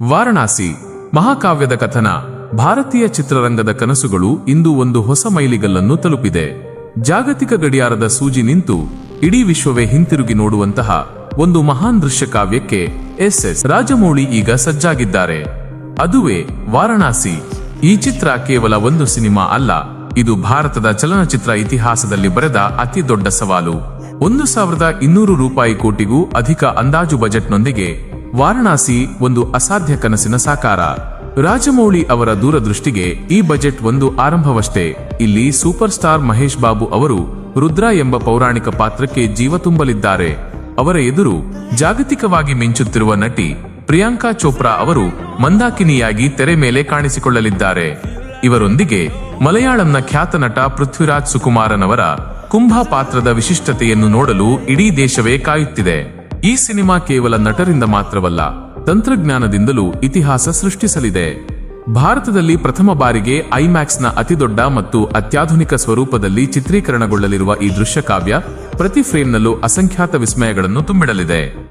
ವಾರಣಾಸಿ, ಮಹಾಕಾವ್ಯದ ಕಥನ, ಭಾರತೀಯ ಚಿತ್ರರಂಗದ ಕನಸುಗಳು ಇಂದು ಒಂದು ಹೊಸ ಮೈಲಿಗಲ್ಲನ್ನು ತಲುಪಿದೆ. ಜಾಗತಿಕ ಗಡಿಯಾರದ ಸೂಜಿ ನಿಂತು ಇಡೀ ವಿಶ್ವವೇ ಹಿಂತಿರುಗಿ ನೋಡುವಂತಹ ಒಂದು ಮಹಾನ್ ದೃಶ್ಯ ಕಾವ್ಯಕ್ಕೆ ಎಸ್ ಎಸ್ ರಾಜಮೌಳಿ ಈಗ ಸಜ್ಜಾಗಿದ್ದಾರೆ. ಅದುವೇ ವಾರಣಾಸಿ. ಈ ಚಿತ್ರ ಕೇವಲ ಒಂದು ಸಿನಿಮಾ ಅಲ್ಲ, ಇದು ಭಾರತದ ಚಲನಚಿತ್ರ ಇತಿಹಾಸದಲ್ಲಿ ಬರೆದ ಅತಿ ದೊಡ್ಡ ಸವಾಲು. ಒಂದು ಸಾವಿರದ ಇನ್ನೂರು ರೂಪಾಯಿ ಕೋಟಿಗೂ ಅಧಿಕ ಅಂದಾಜು ಬಜೆಟ್ನೊಂದಿಗೆ ವಾರಣಾಸಿ ಒಂದು ಅಸಾಧ್ಯ ಕನಸಿನ ಸಾಕಾರ. ರಾಜಮೌಳಿ ಅವರ ದೂರದೃಷ್ಟಿಗೆ ಈ ಬಜೆಟ್ ಒಂದು ಆರಂಭವಷ್ಟೇ. ಇಲ್ಲಿ ಸೂಪರ್ ಸ್ಟಾರ್ ಮಹೇಶ್ ಬಾಬು ಅವರು ರುದ್ರ ಎಂಬ ಪೌರಾಣಿಕ ಪಾತ್ರಕ್ಕೆ ಜೀವ ತುಂಬಲಿದ್ದಾರೆ. ಅವರ ಎದುರು ಜಾಗತಿಕವಾಗಿ ಮಿಂಚುತ್ತಿರುವ ನಟಿ ಪ್ರಿಯಾಂಕಾ ಚೋಪ್ರಾ ಅವರು ಮಂದಾಕಿನಿಯಾಗಿ ತೆರೆ ಮೇಲೆ ಕಾಣಿಸಿಕೊಳ್ಳಲಿದ್ದಾರೆ. ಇವರೊಂದಿಗೆ ಮಲಯಾಳಂನ ಖ್ಯಾತ ನಟ ಪೃಥ್ವಿರಾಜ್ ಸುಕುಮಾರನವರ ಕುಂಭ ಪಾತ್ರದ ವಿಶಿಷ್ಟತೆಯನ್ನು ನೋಡಲು ಇಡೀ ದೇಶವೇ ಕಾಯುತ್ತಿದೆ. ಈ ಸಿನಿಮಾ ಕೇವಲ ನಟರಿಂದ ಮಾತ್ರವಲ್ಲ, ತಂತ್ರಜ್ಞಾನದಿಂದಲೂ ಇತಿಹಾಸ ಸೃಷ್ಟಿಸಲಿದೆ. ಭಾರತದಲ್ಲಿ ಪ್ರಥಮ ಬಾರಿಗೆ ಐಮ್ಯಾಕ್ಸ್ನ ಅತಿದೊಡ್ಡ ಮತ್ತು ಅತ್ಯಾಧುನಿಕ ಸ್ವರೂಪದಲ್ಲಿ ಚಿತ್ರೀಕರಣಗೊಳ್ಳಲಿರುವ ಈ ದೃಶ್ಯಕಾವ್ಯ ಪ್ರತಿ ಫ್ರೇಮ್ನಲ್ಲೂ ಅಸಂಖ್ಯಾತ ವಿಸ್ಮಯಗಳನ್ನು ತುಂಬಿಡಲಿದೆ.